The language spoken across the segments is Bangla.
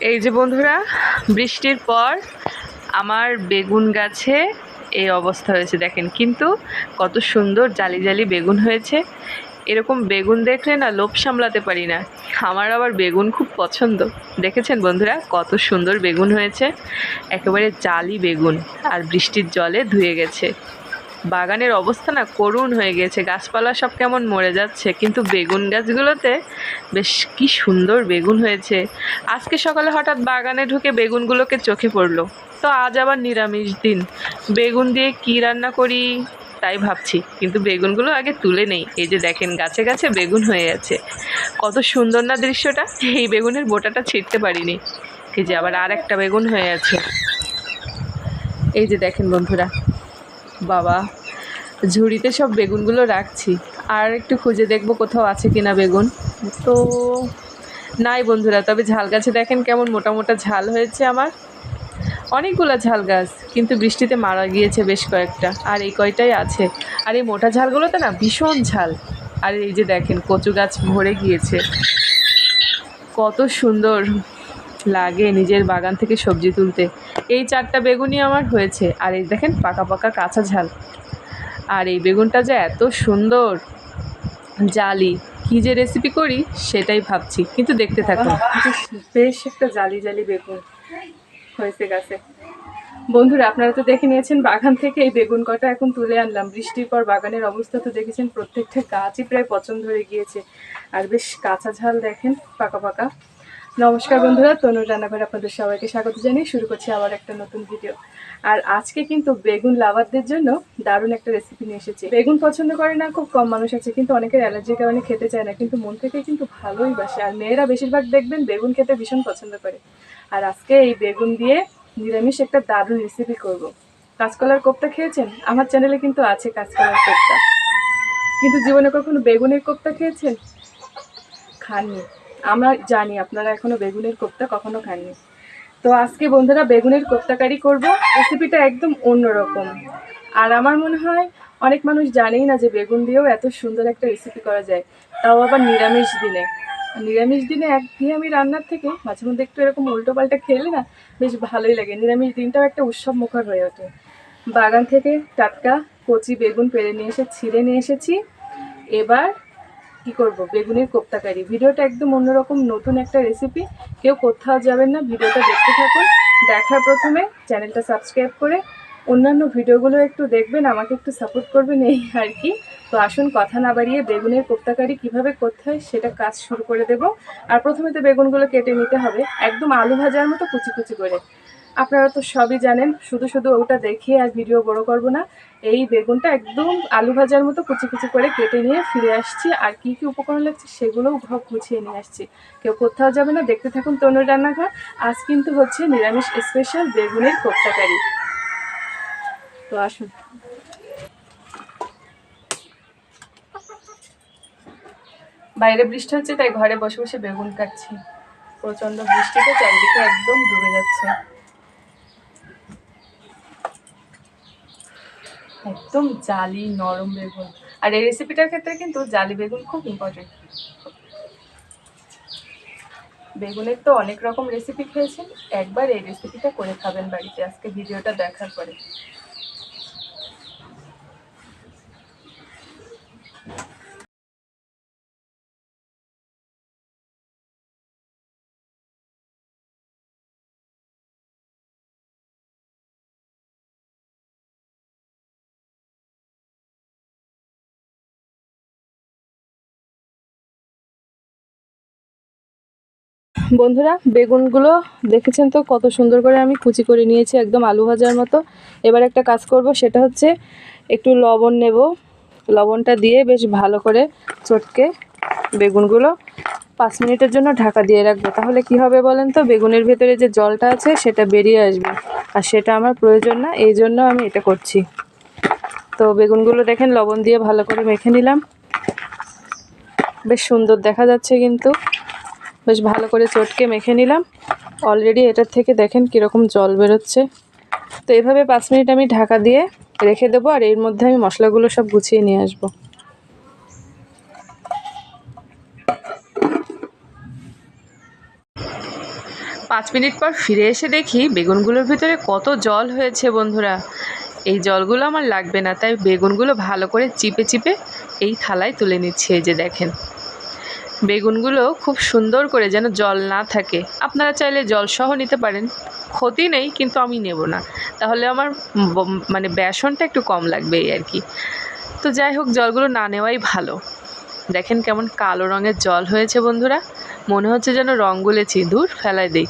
এই যে বন্ধুরা, বৃষ্টির পর আমার বেগুন গাছে এই অবস্থা হয়েছে, দেখেন। কিন্তু কত সুন্দর জালি জালি বেগুন হয়েছে। এরকম বেগুন দেখলে না লোভ সামলাতে পারি না। আমার আবার বেগুন খুব পছন্দ। দেখেছেন বন্ধুরা, কত সুন্দর বেগুন হয়েছে। একেবারে জালি বেগুন, আর বৃষ্টির জলে ধুয়ে গেছে। বাগানের অবস্থা না করুণ হয়ে গেছে গাছপালা সব কেমন মরে যাচ্ছে, কিন্তু বেগুন গাছগুলোতে বেশ কি সুন্দর বেগুন হয়েছে। আজকে সকালে হঠাৎ বাগানে ঢুকে বেগুনগুলোকে চোখে পড়ল। তো আজ আবার নিরামিষ দিন। বেগুন দিয়ে কি রান্না করি তাই ভাবছি, কিন্তু বেগুনগুলো আগে তুলে নেই। এই যে দেখেন, গাছে গাছে বেগুন হয়ে আছে। কত সুন্দর না দৃশ্যটা, এই বেগুনের বোটাটা ছিঁড়তে পারিনি। এই যে আবার আর একটা বেগুন হয়ে আছে। এই যে দেখেন বন্ধুরা বাবা, ঝুড়িতে সব বেগুনগুলো রাখছি। আর একটু খুঁজে দেখব কোথাও আছে কিনা বেগুন। তো, নাই বন্ধুরা, তবে ঝাল গাছে দেখেন কেমন মোটা মোটা ঝাল হয়েছে আমার। অনেকগুলো ঝাল গাছ, কিন্তু বৃষ্টিতে মারা গিয়েছে বেশ কয়েকটা, আর এই কয়টাই আছে। আর এই মোটা ঝালগুলোতে না ভীষণ ঝাল। আর এই যে দেখেন কচু গাছ ভরে গিয়েছে। কত সুন্দর। লাগে নিজের বাগান থেকে সবজি তুলতে। এই চারটা বেগুনই আমার হয়েছে। আর এই দেখেন, পাকা পাকা কাঁচা ঝাল। আর এই বেগুনটা যে এত সুন্দর, জালি, কী যে রেসিপি করি সেটাই ভাবছি। কিন্তু দেখতে থাকুন। বেশ একটা জালি জালি বেগুন হয়েছে গাছে। বন্ধুরা, আপনারা তো দেখে নিয়েছেন বাগান থেকে এই বেগুন কটা এখন তুলে আনলাম। বৃষ্টির পর বাগানের অবস্থা তো দেখেছেন, প্রত্যেকটা গাছই প্রায় পছন্দ হয়ে গিয়েছে। আর বেশ কাঁচা ঝাল দেখেন, পাকা পাকা। নমস্কার বন্ধুরা তনুর রান্নাঘরে আপনাদের সবাইকে স্বাগত জানিয়ে শুরু করছি আবার একটা নতুন ভিডিও আর আজকে কিন্তু বেগুন লাভারদের জন্য দারুণ একটা রেসিপি নিয়ে এসেছি। বেগুন পছন্দ করে না, খুব কম মানুষ আছে, কিন্তু অনেকের অ্যালার্জির কারণে খেতে চায় না, কিন্তু মন থেকে কিন্তু ভালোই বাসে। আর মেয়েরা বেশিরভাগ দেখবেন বেগুন খেতে ভীষণ পছন্দ করে। আর আজকে এই বেগুন দিয়ে নিরামিষ একটা দারুণ রেসিপি করব। কাঁচকলার কোপ্তা খেয়েছেন? আমার চ্যানেলে কিন্তু আছে কাঁচকলার কোপ্তা। কিন্তু জীবনে কখনো বেগুনের কোপ্তা খেয়েছেন? খাননি। আমরা জানি, আপনারা এখনও বেগুনের কোপ্তা কখনো খাননি। তো আজকে বন্ধুরা বেগুনের কোপ্তাকারি করব রেসিপিটা একদম অন্যরকম। আর আমার মনে হয়, অনেক মানুষ জানেই না যে বেগুন দিয়েও এত সুন্দর একটা রেসিপি করা যায়। তাও আবার নিরামিষ দিনে। নিরামিষ দিনে একঘেয়েমি রান্নার থেকে মাঝে মধ্যে একটু এরকম উল্টো পাল্টা খেলে না বেশ ভালোই লাগে। নিরামিষ দিনটাও একটা উৎসব মুখর হয়ে ওঠে। বাগান থেকে টাটকা কচি বেগুন পেরে নিয়ে এসে, ছিঁড়ে নিয়ে এসেছি। এবার কি করব? বেগুনের কোপ্তাকারি। ভিডিওটা একদম অন্যরকম নতুন একটা রেসিপি কেউ কোথাও যাবেন না, ভিডিওটা দেখতে থাকুন। দেখার প্রথমে চ্যানেলটা সাবস্ক্রাইব করে অন্যান্য ভিডিওগুলো একটু দেখবেন, আমাকে একটু সাপোর্ট করবেন এই আর কি। তো আসুন, কথা না বাড়িয়ে বেগুনের কোপ্তাকারি কীভাবে করতে হয় সেটা কাজ শুরু করে দেব। আর প্রথমে তো বেগুনগুলো কেটে নিতে হবে, একদম আলু ভাজার মতো কুচি কুচি করে। আপনারা তো সবই জানেন, শুধু শুধু ওটা দেখিয়ে আর ভিডিও বড় করব না। এই বেগুনটা একদম আলু ভাজার মতো কুচি কুচি করে কেটে নিয়ে ফিরে আসছি। আর কি কি উপকরণ লাগছে সেগুলোও ঘর গুছিয়ে নিয়ে আসছি। কেউ কোথাও যাবে না, দেখতে থাকুন তনুর রান্নাঘর। আজ কিন্তু হচ্ছে নিরামিষ স্পেশাল বেগুনের কোপ্তাকারি তো আসুন। বাইরে বৃষ্টি হচ্ছে, তাই ঘরে বসে বসে বেগুন কাটছি। প্রচণ্ড বৃষ্টিতে চারিদিকে একদম ডুবে যাচ্ছে। একদম জালি, নরম বেগুন। আর এই রেসিপিটার ক্ষেত্রে কিন্তু জালি বেগুন খুব ইম্পর্টেন্ট বেগুনের তো অনেক রকম রেসিপি খেয়েছেন, একবার এই রেসিপিটা করে খাবেন বাড়িতে। আজকে ভিডিওটা দেখার পরে। বন্ধুরা, বেগুনগুলো দেখেছেন তো? কত সুন্দর করে আমি কুচি করে নিয়েছি, একদম আলু ভাজার মতো। এবার একটা কাজ করব, সেটা হচ্ছে একটু লবণ নেব। লবণটা দিয়ে বেশ ভালো করে চটকে বেগুনগুলো পাঁচ মিনিটের জন্য ঢাকা দিয়ে রাখব। তাহলে কি হবে বলেন তো? বেগুনের ভেতরে যে জলটা আছে, সেটা বেরিয়ে আসবে। আর সেটা আমার প্রয়োজন না, এই জন্য আমি এটা করছি। তো বেগুনগুলো দেখেন, লবণ দিয়ে ভালো করে মেখে নিলাম। বেশ সুন্দর দেখা যাচ্ছে কিন্তু। বেশ ভালো করে চটকে মেখে নিলাম। অলরেডি এটার থেকে দেখেন কীরকম জল বেরোচ্ছে। তো এভাবে পাঁচ মিনিট আমি ঢাকা দিয়ে রেখে দেবো আর এর মধ্যে আমি মশলাগুলো সব গুছিয়ে নিয়ে আসব। পাঁচ মিনিট পর ফিরে এসে দেখি বেগুনগুলোর ভিতরে কত জল হয়েছে বন্ধুরা। এই জলগুলো আমার লাগবে না, তাই বেগুনগুলো ভালো করে চিপে চিপে এই থালায় তুলে নিচ্ছি, এই যে দেখেন। বেগুনগুলো খুব সুন্দর করে যেন জল না থাকে। আপনারা চাইলে জল সহ নিতে পারেন। ক্ষতি নেই, কিন্তু আমি নেব না। তাহলে আমার মানে বেসনটা একটু কম লাগবে এই আর কি তো যাই হোক, জলগুলো না নেওয়াই ভালো। দেখেন কেমন কালো রঙের জল হয়েছে বন্ধুরা। মনে হচ্ছে যেন রং গুলেছি দূর ফেলায় দিই।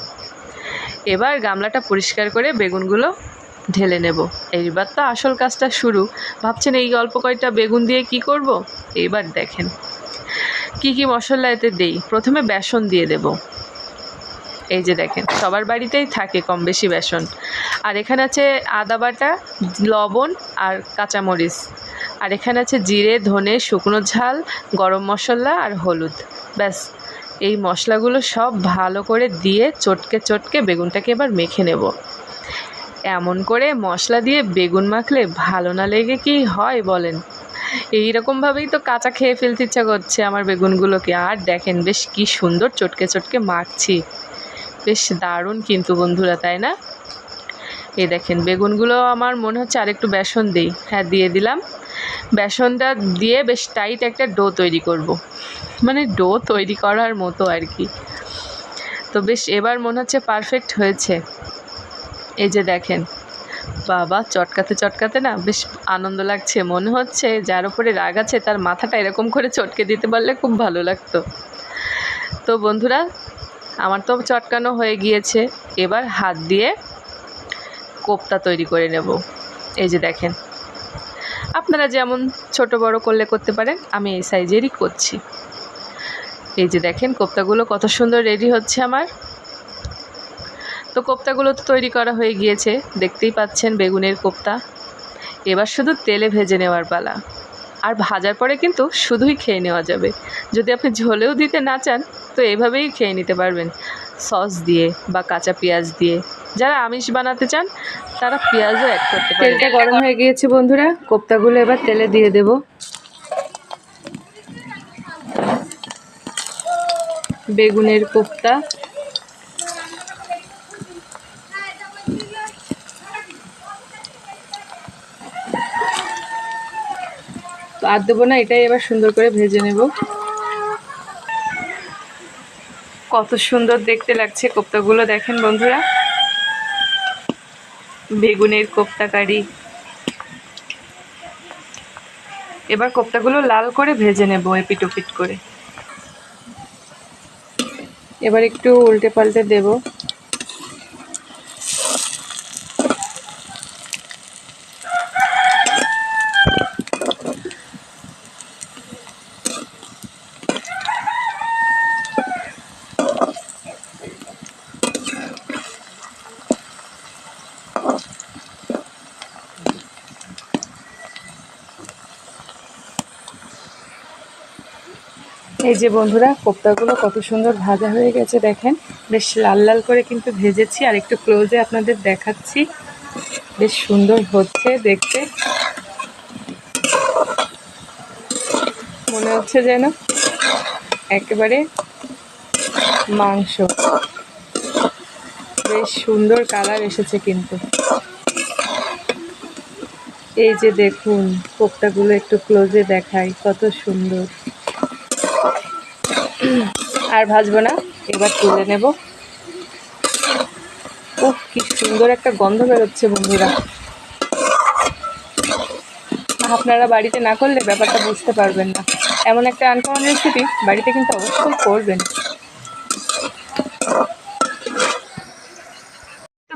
এবার গামলাটা পরিষ্কার করে বেগুনগুলো ঢেলে নেব। এইবার তো আসল কাজটা শুরু। ভাবছেন এই অল্প কয়টা বেগুন দিয়ে কি করব? এইবার দেখেন। কি কি মশলা এতে দেই? প্রথমে বেসন দিয়ে দেব। এই যে দেখেন, সবার বাড়িতেই থাকে কম বেশি বেসন। আর এখানে আছে আদা বাটা, লবণ আর কাঁচামরিচ। আর এখানে আছে জিরে, ধনে, শুকনো ঝাল, গরম মশলা আর হলুদ। ব্যাস, এই মশলাগুলো সব ভালো করে দিয়ে চটকে চটকে বেগুনটাকে এবার মেখে নেব। এমন করে মশলা দিয়ে বেগুন মাখলে ভালো না লেগে কি হয় বলেন? এই রকমভাবেই তো কাঁচা খেয়ে ফেলতে ইচ্ছা করছে আমার বেগুনগুলোকে। আর দেখেন, বেশ কি সুন্দর চটকে চটকে মাখছি। বেশ দারুণ কিন্তু বন্ধুরা, তাই না? এই দেখেন, বেগুনগুলো আমার মনে হচ্ছে আরেকটু বেসন দিই। হ্যাঁ দিয়ে দিলাম। বেসনটা দিয়ে বেশ টাইট একটা ডো তৈরি করব। মানে ডো তৈরি করার মতো আর কি। তো বেশ, এবার মনে হচ্ছে পারফেক্ট হয়েছে। এই যে দেখেন বাবা, চটকাতে চটকাতে না বেশ আনন্দ লাগছে, মনে হচ্ছে যার উপরে রাগ আছে তার মাথাটা এরকম করে চটকে দিতে পারলে খুব ভালো লাগতো। তো বন্ধুরা, আমার তো চটকানো হয়ে গিয়েছে, এবার হাত দিয়ে কোপ্তা তৈরি করে নেব। এই যে দেখেন, আপনারা যেমন ছোট বড় করলে করতে পারেন, আমি এই সাইজেরই করছি। এই যে দেখেন, কোপ্তাগুলো কত সুন্দর রেডি হচ্ছে আমার। তো কোপ্তাগুলো তো তৈরি করা হয়ে গিয়েছে, দেখতেই পাচ্ছেন বেগুনের কোপ্তা। এবার শুধু তেলে ভেজে নেওয়ার পালা। আর ভাজার পরে কিন্তু শুধুই খেয়ে নেওয়া যাবে। যদি আপনি ঝোলেও দিতে না চান, তো এভাবেই খেয়ে নিতে পারবেন। সস দিয়ে বা কাঁচা পেঁয়াজ দিয়ে। যারা আমিষ বানাতে চান, তারা পেঁয়াজও অ্যাড করতে পারেন। তেলটা গরম হয়ে গিয়েছে বন্ধুরা, কোপ্তাগুলো এবার তেলে দিয়ে দেব। বেগুনের কোপ্তা। আর দেবো না, এটাই এবার সুন্দর করে ভেজে নেব। কত সুন্দর দেখতে লাগছে কোপ্তাগুলো, দেখেন বন্ধুরা? বেগুনের কোপ্তা কারি। এবার কোপ্তাগুলো লাল করে ভেজে নেব এপিট ওপিট করে। এবার একটু উল্টে পাল্টে দেব। এই যে বন্ধুরা, কোপ্তাগুলো কত সুন্দর ভাজা হয়ে গেছে দেখেন। বেশ লাল লাল করে কিন্তু ভেজেছি, আর একটু ক্লোজে আপনাদের দেখাচ্ছি। বেশ সুন্দর হচ্ছে দেখতে। মনে হচ্ছে যেন একেবারে মাংস। বেশ সুন্দর কালার এসেছে কিন্তু। এই যে দেখুন, কোপ্তাগুলো একটু ক্লোজে দেখাই কত সুন্দর। আর ভাজবো না। এবার তুলে নেব। ও কি সুন্দর একটা গন্ধ বেরোচ্ছে বন্ধুরা। আপনারা বাড়িতে না করলে ব্যাপারটা বুঝতে পারবেন না। এমন একটা আনকমন রেসিপি বাড়িতে কিন্তু অবশ্যই করবেন।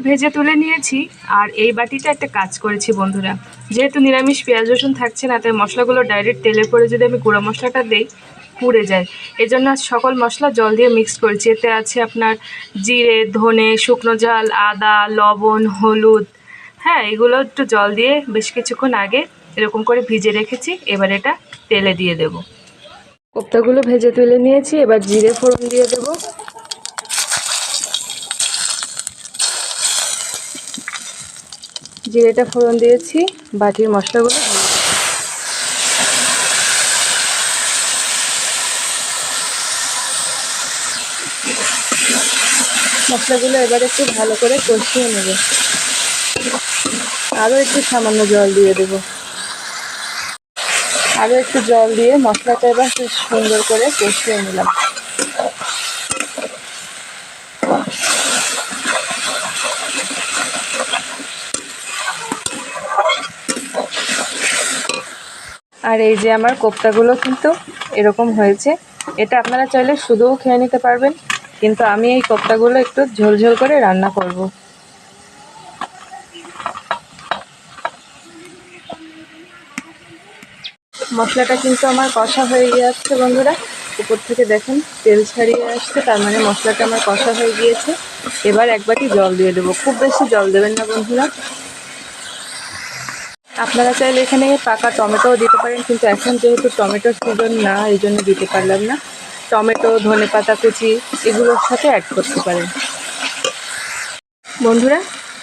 ভেজে তুলে নিয়েছি, আর এই বাটিটা একটা কাজ করেছি বন্ধুরা। যেহেতু নিরামিষ পেঁয়াজ রসুন থাকছে না, তাই মশলাগুলো ডাইরেক্ট তেলে পরে যদি আমি গুঁড়ো মশলাটা দিই পুড়ে যায়। এজন্য আজ সকল মশলা জল দিয়ে মিক্স করেছি। এতে আছে আপনার জিরে, ধনে, শুকনো ঝাল আদা, লবণ, হলুদ। হ্যাঁ এগুলো একটু জল দিয়ে বেশ কিছুক্ষণ আগে এরকম করে ভিজে রেখেছি। এবার এটা তেলে দিয়ে দেব। কোপ্তাগুলো ভেজে তুলে নিয়েছি। এবার জিরে ফোড়ন দিয়ে দেব। জিরেটা ফোড়ন দিয়েছি। বাটির মশলাগুলো মশলাগুলো এবার একটু ভালো করে কষিয়ে নেব। আরও একটু সামান্য জল দিয়ে দেব। আরও একটু জল দিয়ে মশলাটা এবার সুন্দর করে কষিয়ে নিলাম। আর এই যে আমার কোপ্তাগুলো কিন্তু এরকম হয়েছে। এটা আপনারা চাইলে শুধুও খেয়ে নিতে পারবেন। কিন্তু আমি এই কোপ্তাগুলো একটু ঝোলঝোল করে রান্না করব। মশলাটা কিন্তু আমার কষা হয়ে যাচ্ছে বন্ধুরা। উপর থেকে দেখুন, তেল ছাড়িয়ে আসছে, তার মানে মশলাটা আমার কষা হয়ে গিয়েছে। এবার এক বাটি জল দিয়ে দেবো। খুব বেশি জল দেবেন না বন্ধুরা। আপনারা চাইলে এখানে পাকা টমেটোও দিতে পারেন, কিন্তু এখন যেহেতু টমেটোর সিজন না, এই জন্য দিতে পারলাম না। টমেটো, ধনে পাতা, কুচি এগুলোর সাথে অ্যাড করতে পারেন। বন্ধুরা,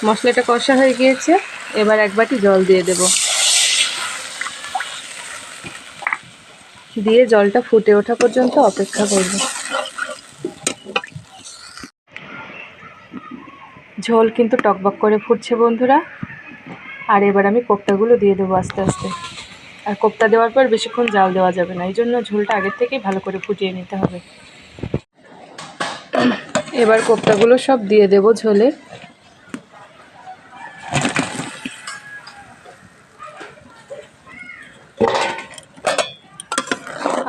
মশলাটা কষা হয়ে গিয়েছে। এবার এক বাটি জল দিয়ে দেব। দিয়ে জলটা ফুটে ওঠা পর্যন্ত অপেক্ষা করব। ঝোল কিন্তু টকবক করে ফুটছে বন্ধুরা। আর এবার আমি কোপ্তাগুলো দিয়ে দেবো আস্তে আস্তে। আর কোপ্তা দেওয়ার পর বেশিক্ষণ জাল দেওয়া যাবে না। এই জন্য ঝোলটা আগের থেকেই ভালো করে ফুটিয়ে নিতে হবে। এবার কোপ্তাগুলো সব দিয়ে দেব ঝোলে।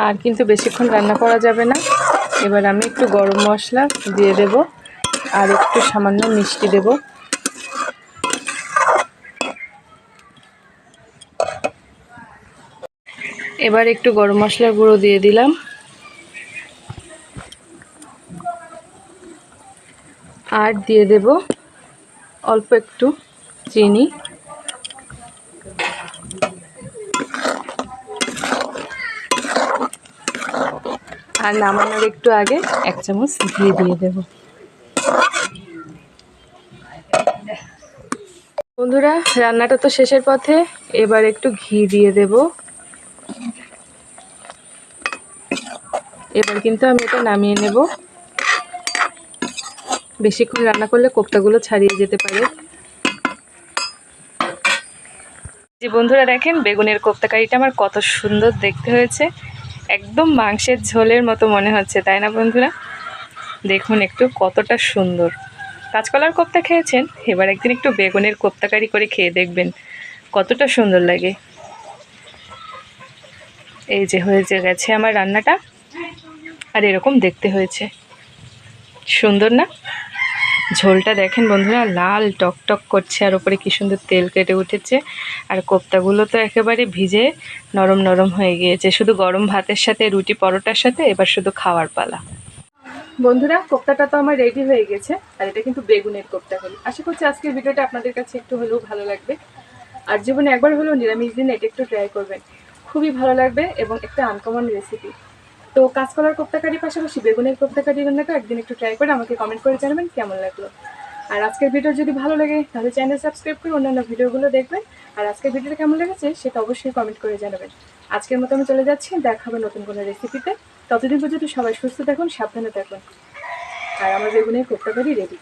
আর কিন্তু বেশিক্ষণ রান্না করা যাবে না। এবার আমি একটু গরম মশলা দিয়ে দেব। আর একটু সামান্য মিষ্টি দেবো। এবার একটু গরম মশলার গুঁড়ো দিয়ে দিলাম। আর দিয়ে দেব অল্প একটু চিনি। আর নামানোর একটু আগে এক চামচ ঘি দিয়ে দেব। বন্ধুরা, রান্নাটা তো শেষের পথে। এবার একটু ঘি দিয়ে দেবো। এবার কিন্তু আমি এটা নামিয়ে নেব। বেশিক্ষণ রান্না করলে কোপ্তাগুলো ছাড়িয়ে যেতে পারে। যে বন্ধুরা দেখেন, বেগুনের কোপ্তাকারিটা আমার কত সুন্দর দেখতে হয়েছে। একদম মাংসের ঝোলের মতো মনে হচ্ছে, তাই না বন্ধুরা? দেখুন একটু কতটা সুন্দর। কাঁচকলার কোপ্তা খেয়েছেন? এবার একদিন একটু বেগুনের কোপ্তা কারি খেয়ে দেখবেন, কতটা সুন্দর লাগে। এই যে হয়েছে গেছে আমার রান্নাটা। আর এরকম দেখতে হয়েছে। সুন্দর না? ঝোলটা দেখেন বন্ধুরা, লাল টক টক করছে আর ওপরে কী সুন্দর তেল কেটে উঠেছে। আর কোপ্তাগুলো তো একেবারে ভিজে নরম নরম হয়ে গিয়েছে। শুধু গরম ভাতের সাথে, রুটি পরোটার সাথে, এবার শুধু খাওয়ার পালা। বন্ধুরা, কোপ্তাটা তো আমার রেডি হয়ে গেছে। আর এটা কিন্তু বেগুনের কোপ্তা হলো। আশা করছি আজকের ভিডিওটা আপনাদের কাছে একটু হলেও ভালো লাগবে। আর জীবনে একবার হলেও নিরামিষ দিন, এটা একটু ট্রাই করবেন। খুবই ভালো লাগবে এবং একটা আনকমন রেসিপি তো কাঁচকলার কোপ্তাকারির পাশাপাশি বেগুনের কোপ্তাকারি রান্নাটা একদিন একটু ট্রাই করে আমাকে কমেন্ট করে জানাবেন কেমন লাগল। আর আজকের ভিডিও যদি ভালো লাগে, তাহলে চ্যানেল সাবস্ক্রাইব করে অন্যান্য ভিডিওগুলো দেখবেন। আর আজকের ভিডিওটা কেমন লেগেছে, সেটা অবশ্যই কমেন্ট করে জানাবেন। আজকের মতো আমি চলে যাচ্ছি, দেখা হবে নতুন কোনো রেসিপিতে ততদিন পর্যন্ত সবাই সুস্থ থাকুন, সাবধানে থাকুন। আর আমার বেগুনের কোপ্তাকারি রেডি